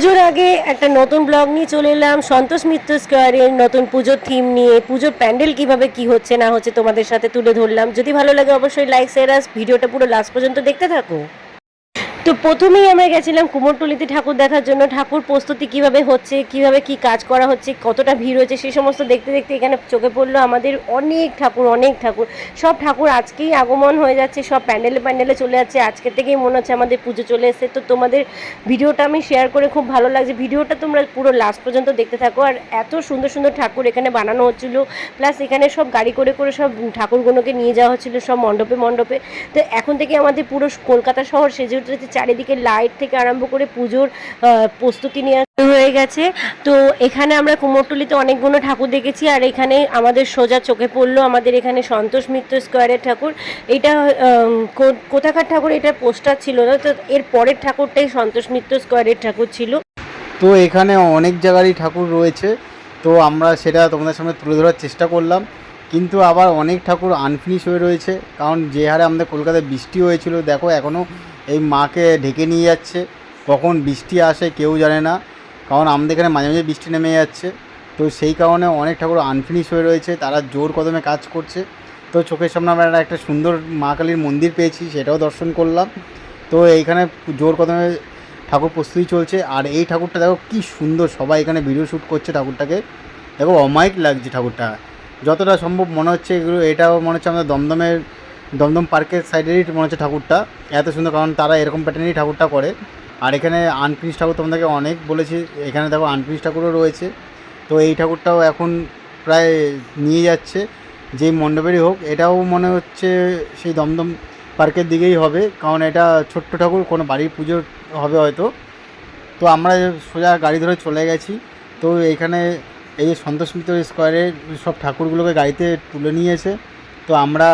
পুজোর আগে একটা নতুন ব্লগ নিয়ে চলে এলাম। সন্তোষ মিত্র স্কোয়ারের নতুন পুজোর থিম নিয়ে। পুজোর প্যান্ডেল কীভাবে কি হচ্ছে, না হচ্ছে তোমাদের সাথে তুলে ধরলাম। যদি ভালো লাগে অবশ্যই লাইক শেয়ার ভিডিওটা পুরো লাস্ট পর্যন্ত দেখতে থাকো। তো প্রথমেই আমরা গেছিলাম কুমোরটুলিতে ঠাকুর দেখার জন্য। ঠাকুর প্রস্তুতি কীভাবে হচ্ছে, কীভাবে কি কাজ করা হচ্ছে, কতটা ভিড় হচ্ছে সেই সমস্ত দেখতে দেখতে এখানে চোখে পড়ল আমাদের অনেক ঠাকুর অনেক ঠাকুর। সব ঠাকুর আজকেই আগমন হয়ে যাচ্ছে, সব প্যান্ডেলে প্যান্ডেলে চলে যাচ্ছে। আজকে থেকেই মনে হচ্ছে আমাদের পুজো চলে এসেছে। তো তোমাদের ভিডিওটা আমি শেয়ার করে খুব ভালো লাগছে। ভিডিওটা তোমরা পুরো লাস্ট পর্যন্ত দেখতে থাকো। আর এত সুন্দর সুন্দর ঠাকুর এখানে বানানো হচ্ছিল। প্লাস এখানে সব গাড়ি করে করে সব ঠাকুরগুলোকে নিয়ে যাওয়া হচ্ছিল, সব মণ্ডপে মণ্ডপে। তো এখন থেকে আমাদের পুরো কলকাতা শহর সেজে উঠেছে। চারিদিকে লাইট থেকে আরম্ভ করে পুজোর প্রস্তুতি নেওয়া হয়ে গেছে। তো এখানে আমরা কুমোরটুলিতে অনেকগুলো ঠাকুর দেখেছি আর এখানে আমাদের সোজা চোখে পড়ল আমাদের এখানে সন্তোষ মিত্র স্কোয়ারের ঠাকুর। এটা কোথাকার ঠাকুর? এটা পোস্টার ছিল না। তো এর পরের ঠাকুরটাই সন্তোষ মিত্র স্কোয়ারের ঠাকুর ছিল। তো এখানে অনেক জায়গারই ঠাকুর রয়েছে। তো আমরা সেটা তোমাদের সামনে তুলে ধরার চেষ্টা করলাম। কিন্তু আবার অনেক ঠাকুর আনফিনিশ হয়ে রয়েছে। কারণ যে হারে আমাদের কলকাতায় বৃষ্টি হয়েছিল, দেখো এখনও এই মাকে ঢেকে নিয়ে যাচ্ছে। কখন বৃষ্টি আসে কেউ জানে না। কারণ আমাদের এখানে মাঝে মাঝে বৃষ্টি নেমে যাচ্ছে। তো সেই কারণে অনেক ঠাকুর আনফিনিশ হয়ে রয়েছে। তারা জোর কদমে কাজ করছে। তো চোখের সামনে আমরা একটা সুন্দর মা কালীর মন্দির পেয়েছি, সেটাও দর্শন করলাম। তো এইখানে জোর কদমে ঠাকুর প্রস্তুতি চলছে। আর এই ঠাকুরটা দেখো কি সুন্দর, সবাই এখানে ভিডিও শ্যুট করছে ঠাকুরটাকে। দেখো অমায়িক লাগছে ঠাকুরটা। যতটা সম্ভব মনে হচ্ছে এগুলো, এটাও মনে হচ্ছে আমাদের দমদমের দমদম পার্কের সাইডেরই মনে হচ্ছে ঠাকুরটা। এত সুন্দর, কারণ তারা এরকম প্যাটার্নেরই ঠাকুরটা করে। আর এখানে আনফিনিশ ঠাকুর তোমাদেরকে অনেক বলেছি। এখানে দেখো আনফিনিশ ঠাকুরও রয়েছে। তো এই ঠাকুরটাও এখন প্রায় নিয়ে যাচ্ছে। যেই মণ্ডপেরই হোক, এটাও মনে হচ্ছে সেই দমদম পার্কের দিকেই হবে। কারণ এটা ছোট্ট ঠাকুর, কোনো বাড়ির পুজো হবে হয়তো। তো আমরা সোজা গাড়ি ধরে চলে গেছি। তো এখানে এই যে সন্তোষ মিত্র স্কোয়ারে সব ঠাকুরগুলোকে গাড়িতে তুলে নিয়েছে। তো আমরা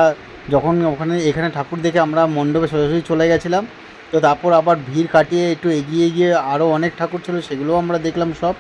যখন ওখানে এখানে ঠাকুর দেখে আমরা মণ্ডপে সোজাসুজি চলে গেছিলাম, তো তারপর আবার ভিড় কাটিয়ে একটু এগিয়ে গিয়ে আরও অনেক ঠাকুর ছিল, সেগুলোও আমরা দেখলাম সব।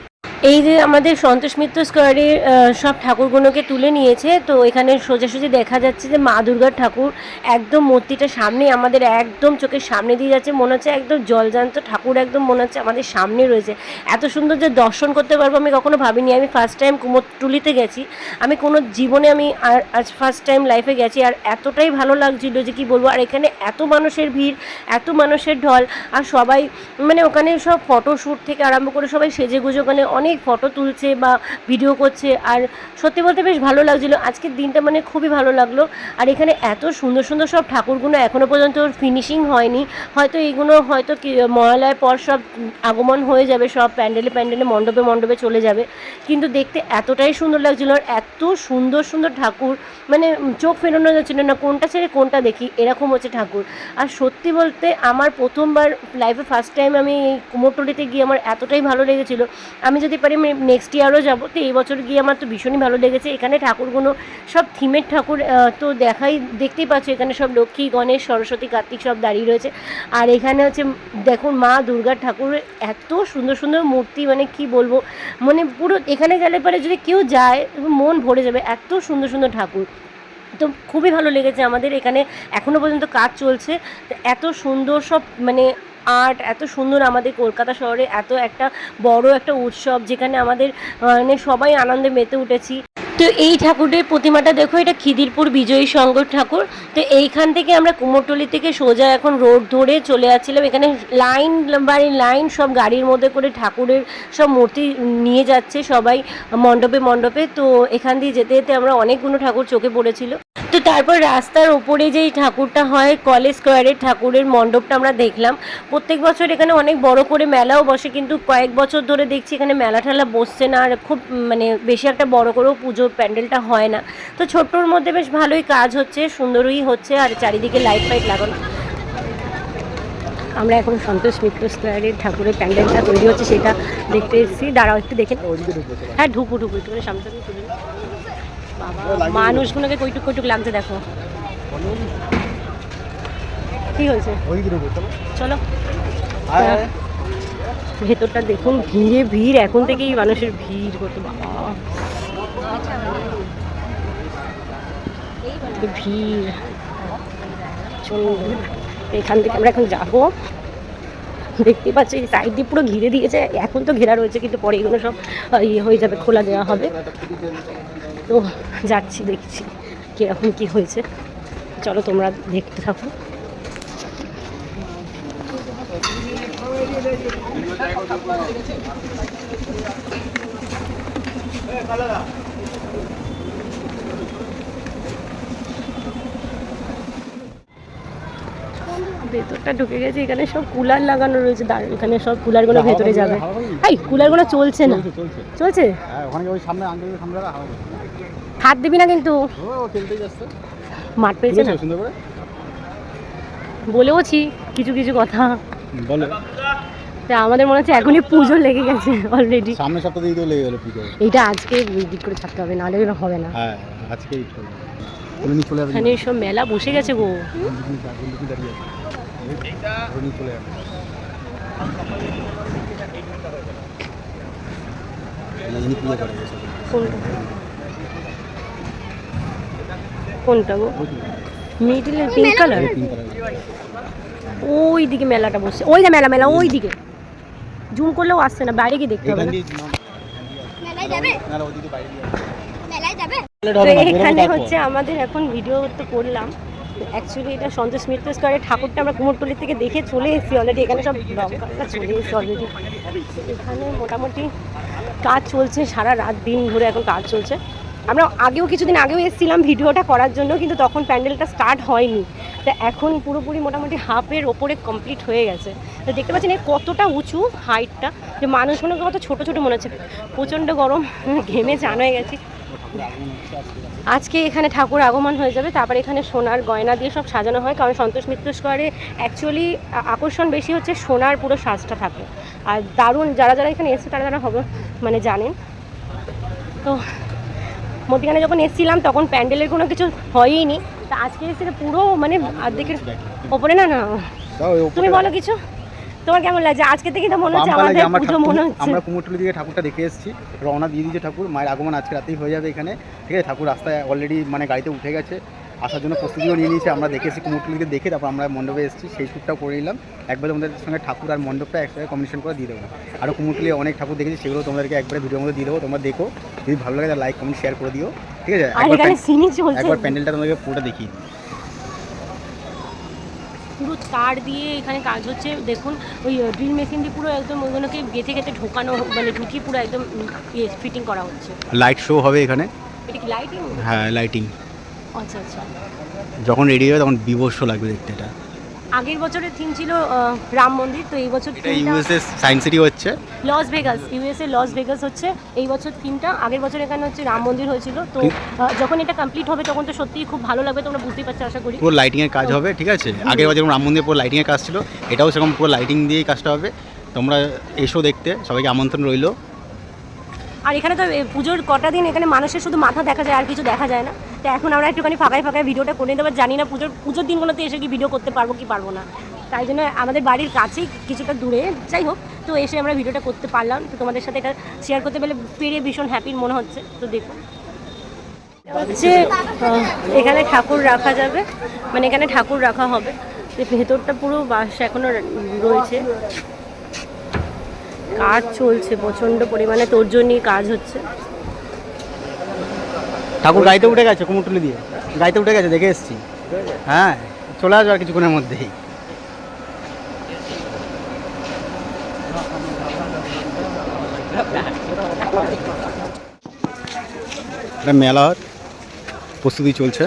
এই যে আমাদের সন্তোষ মিত্র স্কোয়ারের সব ঠাকুরগুলোকে তুলে নিয়েছে, তো এখানে সোজাসুজি দেখা যাচ্ছে যে মা দুর্গার ঠাকুর একদম মূর্তিটা সামনে আমাদের একদম চোখের সামনে দিয়ে যাচ্ছে, মনে হচ্ছে একদম জলজান্ত ঠাকুর একদম মনে হচ্ছে আমাদের সামনে রয়েছে। এত সুন্দর যে দর্শন করতে পারব আমি কখনো ভাবিনি, আমি ফার্স্ট টাইম কুমোরটুলিতে গেছি, আমি কোনো জীবনে আমি আর আজ ফার্স্ট টাইম লাইফে গেছি, আর এতটাই ভালো লাগছিল যে কি বলব, আর এখানে এত মানুষের ভিড়, এত মানুষের ঢল, আর সবাই মানে ওখানে সব ফটোশ্যুট থেকে আরম্ভ করে সবাই সেজে গুজে ওখানে অনেক ফটো তুলছে বা ভিডিও করছে। আর সত্যি বলতে বেশ ভালো লাগছিল। আজকের দিনটা মানে খুবই ভালো লাগল। আর এখানে এত সুন্দর সুন্দর সব ঠাকুরগুলো এখনও পর্যন্ত ফিনিশিং হয়নি। হয়তো এইগুলো হয়তো কি মহালয়ার পর সব আগমন হয়ে যাবে, সব প্যান্ডেলে প্যান্ডেলে, মণ্ডপে মণ্ডপে চলে যাবে। কিন্তু দেখতে এতটাই সুন্দর লাগছিল আর এত সুন্দর সুন্দর ঠাকুর। মানে চোখ ফেরানো যাচ্ছিল না, কোনটা ছেড়ে কোনটা দেখি, এরকম হচ্ছে ঠাকুর। আর সত্যি বলতে আমার প্রথমবার লাইফে ফার্স্ট টাইম আমি এই কুমোরটুলিতে গিয়ে আমার এতটাই ভালো লেগেছিল। আমি যদি পারি আমি নেক্সট ইয়ারও যাব। তো এই বছর গিয়ে আমার তো ভীষণই ভালো লেগেছে। এখানে ঠাকুরগুলো সব থিমের ঠাকুর তো দেখাই, দেখতেই পাচ্ছ এখানে সব লক্ষ্মী, গণেশ, সরস্বতী, কার্তিক সব দাঁড়িয়ে রয়েছে। আর এখানে হচ্ছে, দেখুন মা দুর্গার ঠাকুরের এত সুন্দর সুন্দর মূর্তি মানে কি বলব মানে পুরো এখানে গেলে পরে যদি কেউ যায়, মন ভরে যাবে, এত সুন্দর সুন্দর ঠাকুর। তো খুবই ভালো লেগেছে আমাদের এখানে এখনও পর্যন্ত কাজ চলছে। এত সুন্দর সব মানে আর্ট, এত সুন্দর আমাদের কলকাতা শহরে, এত একটা বড় একটা উৎসব যেখানে আমাদের মানে সবাই আনন্দে মেতে উঠেছি। তো এই ঠাকুরের প্রতিমাটা দেখো, এটা খিদিরপুর বিজয়ী সংঘ ঠাকুর। তো এইখান থেকে আমরা কুমোরটলি থেকে সোজা এখন রোড ধরে চলে যাচ্ছিলাম। এখানে লাইন বাড়ি লাইন সব গাড়ির মধ্যে করে ঠাকুরের সব মূর্তি নিয়ে যাচ্ছে সবাই মণ্ডপে মণ্ডপে। তো এখান দিয়ে যেতে যেতে আমরা অনেকগুলো ঠাকুর চোখে পড়েছিল। তো তারপর রাস্তার ওপরে যেই ঠাকুরটা হয়, কলেজ স্কোয়ারের ঠাকুরের মণ্ডপটা আমরা দেখলাম। প্রত্যেক বছর এখানে অনেক বড় করে মেলাও বসে, কিন্তু কয়েক বছর ধরে দেখছি এখানে মেলা ঠেলা বসছে না, আর খুব মানে বেশি একটা বড় করেও পুজো প্যান্ডেলটা হয় না। তো ছোট্টর মধ্যে বেশ ভালোই কাজ হচ্ছে, সুন্দরই হচ্ছে, আর চারিদিকে লাইট ফাইট লাগানো। আমরা এখন সন্তোষ মিত্র স্কোয়ারের ঠাকুরের প্যান্ডেলটা তৈরি হচ্ছে, সেটা দেখতে এসেছি। দাঁড়াও, একটু দেখে হ্যাঁ ঢুকু ঢুকু একটু সামনে। বাবা মানুষগুলোকে কইটুক কইটুক লাগছে দেখো। কি হয়েছে? চলো। ভেতরটা দেখুন ভিড়ে ভিড় এখন থেকেই মানুষের ভিড় কত বাবা। ভিড়। চলো এখান থেকে আমরা এখন যাব। দেখতে পাচ্ছি সাইড দিয়ে পুরো ঘিরে দিয়েছে। এখন তো ঘেরা রয়েছে কিন্তু পরে এগুলো সব ইয়ে হয়ে যাবে খোলা দেওয়া হবে। তো যাচ্ছি দেখছি কীরকম কী হয়েছে। চলো তোমরা দেখতে থাকো। ভেতরটা ঢুকে গেছে এখানে সব কুলার লাগানো রয়েছে। দাঁড়- এখানে সব কুলারগুলো ভেতরে যাবে। এই কুলারগুলো চলছে না। চলছে হ্যাঁ সামনে সামনে হাত দিবি না কিন্তু? মাঠ পেয়েছে না? বলেওছি কিছু কিছু কথা। বলো। আমাদের মনে হচ্ছে এখনই পুজো লেগে গেছে অলরেডি সামনের সপ্তাহে তো লেগে গেলো পুজো। এইটা আজকে এডিট করে ছাড়তে হবে নাহলে হবে না। হ্যাঁ আজকেই চলে এখানে সব মেলা বসে গেছে গো। না, করে এসব। কোনটা? গো? মিডিলে পিঙ্ক কালার। ওই দিকে মেলাটা বসছে। ওই যে মেলা মেলা ওই দিকে জুম করলেও আসছে না বাইরে গিয়ে দেখতে হবে না। না, না, তো এখানে হচ্ছে আমাদের এখন ভিডিও তো করলাম। অ্যাকচুয়ালি এটা সন্তোষ মিত্র স্কোয়ারের ঠাকুরটা আমরা কুমোরটুলি থেকে দেখে চলে এসেছি অলরেডি এখানে সব চলে এসেছি অলরেডি এখানে মোটামুটি কাজ চলছে সারা রাত দিন ধরে এখন কাজ চলছে। আমরা আগেও কিছুদিন আগেও এসেছিলাম ভিডিওটা করার জন্য, কিন্তু তখন প্যান্ডেলটা স্টার্ট হয়নি। তো এখন পুরোপুরি মোটামুটি হাফের ওপরে কমপ্লিট হয়ে গেছে। তো দেখতে পাচ্ছেন এর কতটা উঁচু হাইটটা যে মানুষগুলোকে কত ছোটো ছোটো মনে হচ্ছে। প্রচণ্ড গরম, ঘেমে চান হয়ে গেছি। আজকে এখানে ঠাকুর আগমন হয়ে যাবে তারপর এখানে সোনার গয়না দিয়ে সব সাজানো হয় কারণ সন্তোষ মিত্র স্কোয়ারে অ্যাকচুয়ালি আকর্ষণ বেশি হচ্ছে সোনার পুরো সাজটা থাকে। আর দারুণ যারা যারা এখানে এসছে তারা তারা হবে মানে জানেন। তো মধ্যখানে যখন এসেছিলাম তখন প্যান্ডেলের কোনো কিছু হয়ই নি তা আজকে এসে পুরো মানে অর্ধেকের ওপরে না না তুমি বলো কিছু? তোমার কেমন লাগছে? আজকে থেকে তো মনে হচ্ছে আমাদের পুজো মনে হচ্ছে। আমরা কুমোরটুলি দিকে ঠাকুরটা দেখে এসেছি। রওনা দিয়ে দিয়েছে ঠাকুর। মায়ের আগমন আজকে রাতেই হয়ে যাবে এখানে। ঠিক আছে ঠাকুর রাস্তায় অলরেডি মানে গাড়িতে উঠে গেছে। আসার জন্য প্রস্তুতিও নিয়ে নিয়েছে। আমরা দেখেছি কুমোরটুলিকে দেখে তারপর আমরা মণ্ডপে এসেছি। সেই শ্যুটটাও করে নিলাম। একবারে আমাদের সঙ্গে ঠাকুর আর মণ্ডপটা একসাথে কম্বিনেশন করে দিয়ে দেবো। আরও কুমোরটুলি অনেক ঠাকুর দেখেছি সেগুলো তোমাদেরকে একবারে ভিডিওর মধ্যে দিয়ে দেবো। তোমরা দেখো। যদি ভালো লাগে লাইক কমেন্ট শেয়ার করে দিও। ঠিক আছে? একবার প্যান্ডেলটা তোমাদেরকে পুরোটা দেখিয়ে দিই। পুরো তার দিয়ে এখানে কাজ হচ্ছে। দেখুন ওই ড্রিল মেশিন দিয়ে পুরো একদম ওইগুলোকে গেঁথে গেঁথে ঢোকানো মানে ঢুকিয়ে পুরো একদম ইয়ে ফিটিং করা হচ্ছে। লাইট শো হবে এখানে? এটা কি লাইটিং হ্যাঁ লাইটিং আচ্ছা আচ্ছা। যখন রেডি হবে তখন বিবর্ষ লাগবে দেখতে এটা। আগের বছরের থিম ছিল রাম মন্দির তো এই বছর এটা ইউএসএস সায়েন্স সিটি হচ্ছে। Las Vegas USA Las Vegas হচ্ছে এই বছর থিমটা আগের বছর এখানে হচ্ছে রাম মন্দির হয়েছিল তো যখন এটা কমপ্লিট হবে তখন তো সত্যিই খুব ভালো লাগবে তোমরা বুঝতেই পারছ আশা করি। পুরো লাইটিং এর কাজ হবে ঠিক আছে? আগের বছর রাম মন্দিরে পুরো লাইটিং এর কাজ ছিল এটাও সেরকম পুরো লাইটিং দিয়েই কাজটা হবে। তোমরা এসো দেখতে সবাইকে আমন্ত্রণ রইল। আর এখানে তো পুজোর কটা দিন এখানে মানুষের শুধু মাথা দেখা যায়, আর কিছু দেখা যায় না। তো এখন আমরা একটুখানি ফাঁকায় ফাঁকায় ভিডিওটা করে দেবো জানি না পুজোর পুজোর দিনগুলোতে এসে কি ভিডিও করতে পারব কি পারব না। তাই জন্য আমাদের বাড়ির কাছেই কিছুটা দূরে, যাই হোক, তো এসে আমরা ভিডিওটা করতে পারলাম। তো তোমাদের সাথে এটা শেয়ার করতে পেরে পেরে ভীষণ হ্যাপির মনে হচ্ছে। তো দেখো। হচ্ছে এখানে ঠাকুর রাখা যাবে। মানে এখানে ঠাকুর রাখা হবে। ভেতরটা পুরো বাস এখনও রয়েছে। কাজ চলছে প্রচণ্ড পরিমাণে তোর জন্যই কাজ হচ্ছে। ঠাকুর গাড়িতে উঠে গেছে কুমোরটুলি দিয়ে? গাড়িতে উঠে গেছে দেখে এসেছি। হ্যাঁ চলে আসবে আর কিছুক্ষণের মধ্যেই। মেলার প্রস্তুতি চলছে।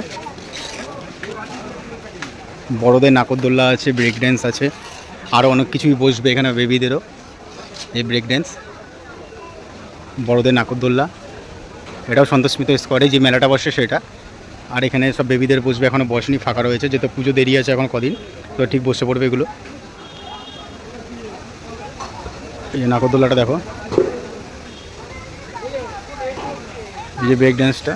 বড়দের নাকরদোল্লা আছে ব্রেক ড্যান্স আছে আরও অনেক কিছুই বসবে এখানে বেবিদেরও এই ব্রেক ড্যান্স বড়দের নাকরদোল্লা, এটাও সন্তোষমিত স্কোয়ারে যে মেলাটা বসে সেটা। আর এখানে সব বেবিদের বসবে এখনও বসেনি, ফাঁকা রয়েছে, যেহেতু পুজো দেরি আছে এখন কদিন, তো ঠিক বসে পড়বে এগুলো। এই যে নাগরদোল্লাটা দেখো। এই যে ব্রেক ড্যান্সটা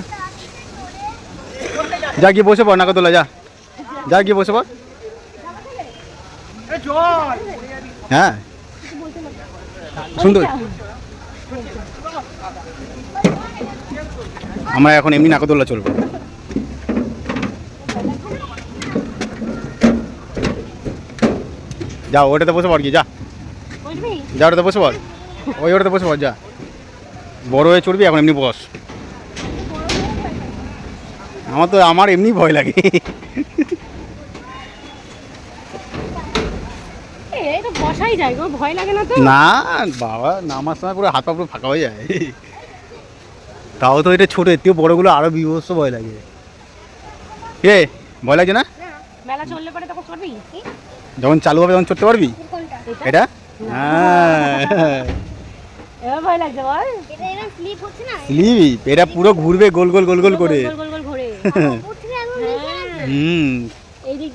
যা গিয়ে বসে পড় নাগরদোল্লা যা। যা গিয়ে বসে পড়। হ্যাঁ? সুন্দর। আমরা এখন এমনি নাকদোল্লা চলবো। যা ওটাতে বসে পড় গিয়ে যা। যা, ওটাতে বসে বল ওই, ওটাতে বসে বল যা। বড় হয়ে চড়বি, এখন এমনি বস। আমার তো, আমার এমনি ভয় লাগে এই বসাই যায় কোনো ভয় লাগে না তো? না বাবা নামার সময় পুরো হাত পা পুরো ফাঁকা হয়ে যায়। তাও তো এটা ছোট এর থেকে বড়গুলো আরও বিভৎস ভয় লাগে। এ ভয় লাগছে না? মেলা চললে পরে তখন চড়বি যখন চালু হবে তখন চড়তে পারবি? এটা? হ্যাঁ। স্লিপ হচ্ছে না? স্লিপ এটা পুরো ঘুরবে গোল গোল গোল গোল করে। হ্যাঁ, হুম।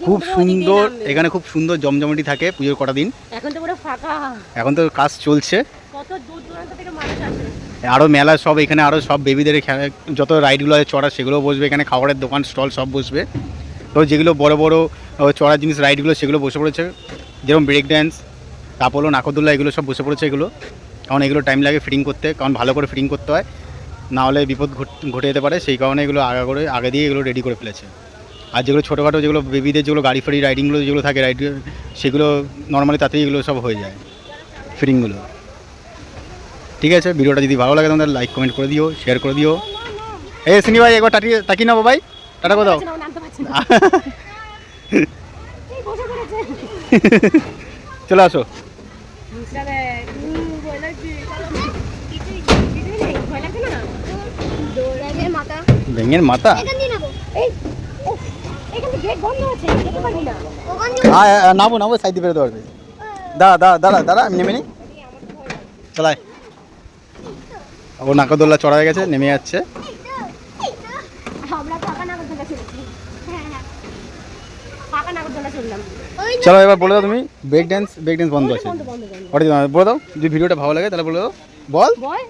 খুব সুন্দর এখানে খুব সুন্দর জমজমাটি থাকে পুজোর কটা দিন। এখন তো পুরো ফাঁকা। এখন তো কাজ চলছে। কত দূর দূরান্ত থেকে মানুষ আসে। আরও মেলা সব এখানে আরও সব বেবিদের খেলা যত রাইডগুলো আছে চড়া সেগুলো বসবে। এখানে খাবারের দোকান স্টল সব বসবে। তো যেগুলো বড় বড় ও, চড়ার জিনিস রাইডগুলো সেগুলো বসে পড়েছে। যেরকম ব্রেক ড্যান্স তারপর নাকরদোল্লা এগুলো সব বসে পড়েছে এগুলো। কারণ এগুলো টাইম লাগে ফিটিং করতে কারণ ভালো করে ফিটিং করতে হয়। না হলে বিপদ ঘট- ঘটে যেতে পারে। সেই কারণে এগুলো আগে করে আগে দিয়ে এগুলো রেডি করে ফেলেছে। আর যেগুলো ছোটোখাটো যেগুলো বেবিদের যেগুলো গাড়ি ফাড়ি রাইডিংগুলো যেগুলো থাকে রাইড সেগুলো নর্মালি তাতেই এগুলো সব হয়ে যায় ফিটিংগুলো ঠিক আছে ভিডিওটা যদি ভালো লাগে তোমাদের লাইক কমেন্ট করে দিও শেয়ার করে দিও। এই সিনি ভাই একবার টাটিয়ে তাকি না ভাই টাটা কোথাও চলে আসো। মুসরা দেখ, দিয়ে আয় আয়, নামো নামো সাইড বেরোতে পারবে। দাঁড়া দাঁড়া দাঁড়া দাঁড়া আমি নেমে নি। চলায় ও নাকদোল্লা চড়া হয়ে গেছে নেমে যাচ্ছে। হ্যাঁ হ্যাঁ চলো এবার বলে দাও তুমি ব্রেক ড্যান্স ব্রেক ড্যান্স বন্ধ আছে। বলে দাও যদি ভিডিওটা ভালো লাগে তাহলে বলে দাও। বল। বল।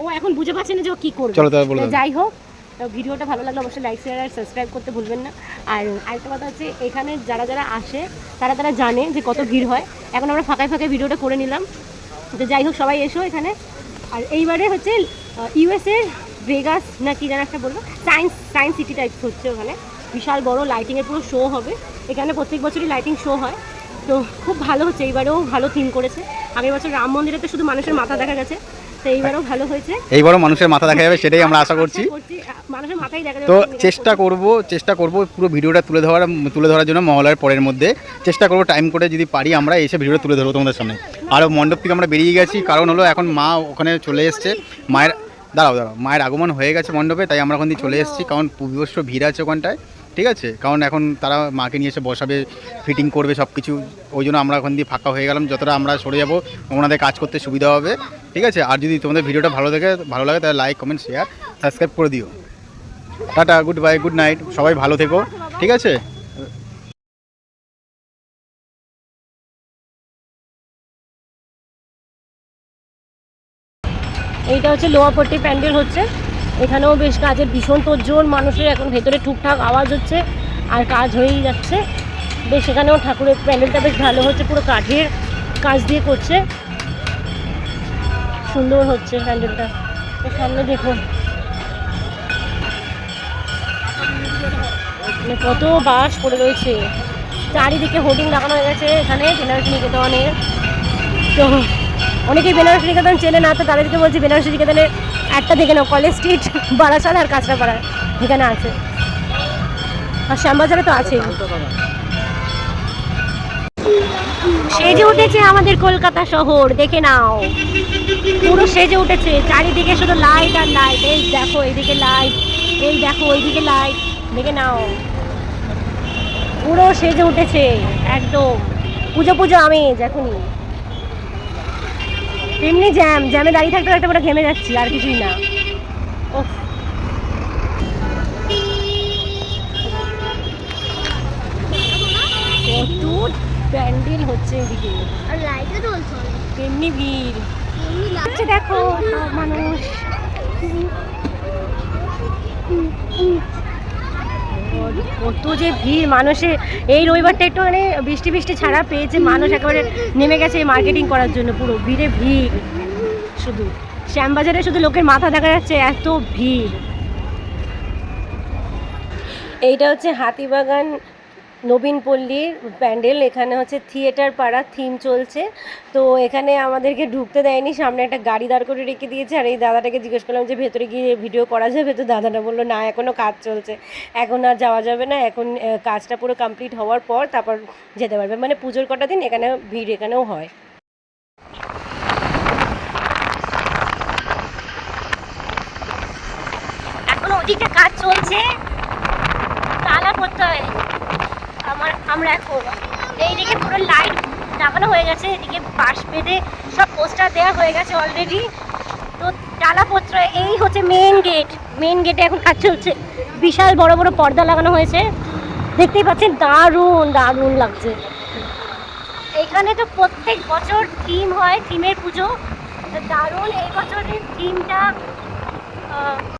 ও এখন বুঝে পাচ্ছে না যে ও কি করবে। চলো তাহলে বলে দাও। যাই হোক তো ভিডিওটা ভালো লাগলে অবশ্যই লাইক শেয়ার আর সাবস্ক্রাইব করতে ভুলবেন না। আর আরেকটা কথা হচ্ছে, এখানে যারা যারা আসে, তারা তারা জানে যে কত ভিড় হয়। এখন আমরা ফাঁকায় ফাঁকায় ভিডিওটা করে নিলাম। তো যাই হোক, সবাই এসো এখানে। আর এইবারে হচ্ছে ইউএসএ ভেগাস না কি যেন একটা বলব? সায়েন্স সায়েন্স সিটি টাইপ হচ্ছে ওখানে। বিশাল বড় লাইটিংয়ের পুরো শো হবে। এখানে প্রত্যেক বছরই লাইটিং শো হয়। তো খুব ভালো হচ্ছে, এইবারেও ভালো থিম করেছে। আগের বছর রাম মন্দিরে তো শুধু মানুষের মাথা দেখা গেছে। তো এইবারেও ভালো হয়েছে। এইবারও মানুষের মাথা দেখা যাবে সেটাই আমরা আশা করছি। করছি, মানুষের মাথায় দেখা তো চেষ্টা করব চেষ্টা করব পুরো ভিডিওটা তুলে ধরার তুলে ধরার জন্য মহলার পরের মধ্যে। চেষ্টা করব টাইম করে যদি পারি আমরা এসে ভিডিওটা তুলে ধরবো তোমাদের সামনে। আর মণ্ডপ থেকে আমরা বেরিয়ে গেছি কারণ হলো এখন মা ওখানে চলে এসছে। মায়ের দাঁড়াও দাঁড়াও মায়ের আগমন হয়ে গেছে মণ্ডপে তাই আমরা ওখান দিয়ে চলে এসেছি কারণ বিবস্ত্র ভিড় আছে ওখানটায়। ঠিক আছে? কারণ এখন তারা মাকে নিয়ে এসে বসাবে ফিটিং করবে সব কিছু ওই জন্য আমরা ওখান দিয়ে ফাঁকা হয়ে গেলাম। যতটা আমরা সরে যাব, ওনাদের কাজ করতে সুবিধা হবে। ঠিক আছে? আর যদি তোমাদের ভিডিওটা ভালো দেখে, ভালো লাগে, তাহলে লাইক কমেন্ট শেয়ার সাবস্ক্রাইব করে দিও। Tata good bye good night সবাই ভালো থেকো। ঠিক আছে? এইটা হচ্ছে লোয়া লোয়াপট্টি প্যান্ডেল হচ্ছে। এখানেও বেশ কাজের ভীষণ তোরজোর, মানুষের এখন ভেতরে টুকটাক আওয়াজ হচ্ছে আর কাজ হয়েই যাচ্ছে। বেশ এখানেও ঠাকুরের প্যান্ডেলটা বেশ ভালো হচ্ছে, পুরো কাঠের কাজ দিয়ে করছে। সুন্দর হচ্ছে প্যান্ডেলটা। সামনে দেখুন। মানে কত বাস পড়ে রয়েছে। চারিদিকে হোর্ডিং লাগানো হয়ে গেছে এখানে বেনারসি নিকেতনের তো অনেকেই বেনারসি নিকেতন চেনে না, তো তাদেরকে বলছি বেনারসি নিকেতনের একটা দেখে নাও কলেজ স্ট্রিট বারাসাত আর কাঁচরাপাড়া এখানে আছে। আর শ্যামবাজারে তো আছে সেজে উঠেছে আমাদের কলকাতা শহর, দেখে নাও। পুরো সেজে উঠেছে, চারিদিকে শুধু লাইট আর লাইট এই দেখো, এইদিকে লাইট এই দেখো, ওইদিকে লাইট দেখে নাও। পুরো সেজে উঠেছে, একদম। পুজো পুজো আমেজ, এখনই। এমনি জ্যাম জ্যামে দাঁড়িয়ে থাকতে থাকতে পুরো ঘেমে যাচ্ছি আর কিছুই না। কত প্যান্ডেল হচ্ছে এদিকে। আর লাইটও জ্বলছে অনেক। ভিড়। এমনি দেখো মানুষ। কত যে ভিড়, মানুষে এই রবিবারটা একটু মানে বৃষ্টি বৃষ্টি ছাড়া পেয়েছে, মানুষ একেবারে নেমে গেছে এই মার্কেটিং করার জন্য, পুরো ভিড়ে ভিড়। শুধু শ্যামবাজারে শুধু লোকের মাথা দেখা যাচ্ছে, এত ভিড়। এইটা হচ্ছে হাতিবাগান নবীন পল্লীর প্যান্ডেল, এখানে হচ্ছে থিয়েটার পাড়া, থিম চলছে। তো এখানে আমাদেরকে ঢুকতে দেয়নি, সামনে একটা গাড়ি দাঁড় করে রেখে দিয়েছে। আর এই দাদাটাকে জিজ্ঞেস করলাম যে, ভেতরে গিয়ে ভিডিও করা যাবে তো দাদাটা বলল, না এখনও কাজ চলছে। এখন আর যাওয়া যাবে না। এখন কাজটা পুরো কমপ্লিট হওয়ার পর তারপর যেতে পারবে। মানে পুজোর কটা দিন এখানে ভিড় এখানেও হয়। এখন কাজ চলছে। তালা করতে হয়। আমার আমরা এখন এইদিকে পুরো লাইট লাগানো হয়ে গেছে, এদিকে বাঁশ বেঁধে সব পোস্টার দেওয়া হয়ে গেছে অলরেডি তো টালাপত্র এই হচ্ছে মেন গেট মেন গেটে এখন কাজ চলছে। বিশাল বড় বড় পর্দা লাগানো হয়েছে। দেখতেই পাচ্ছেন, দারুণ দারুণ লাগছে। এখানে তো প্রত্যেক বছর থিম হয় থিমের পুজো। দারুণ, এই বছরের থিমটা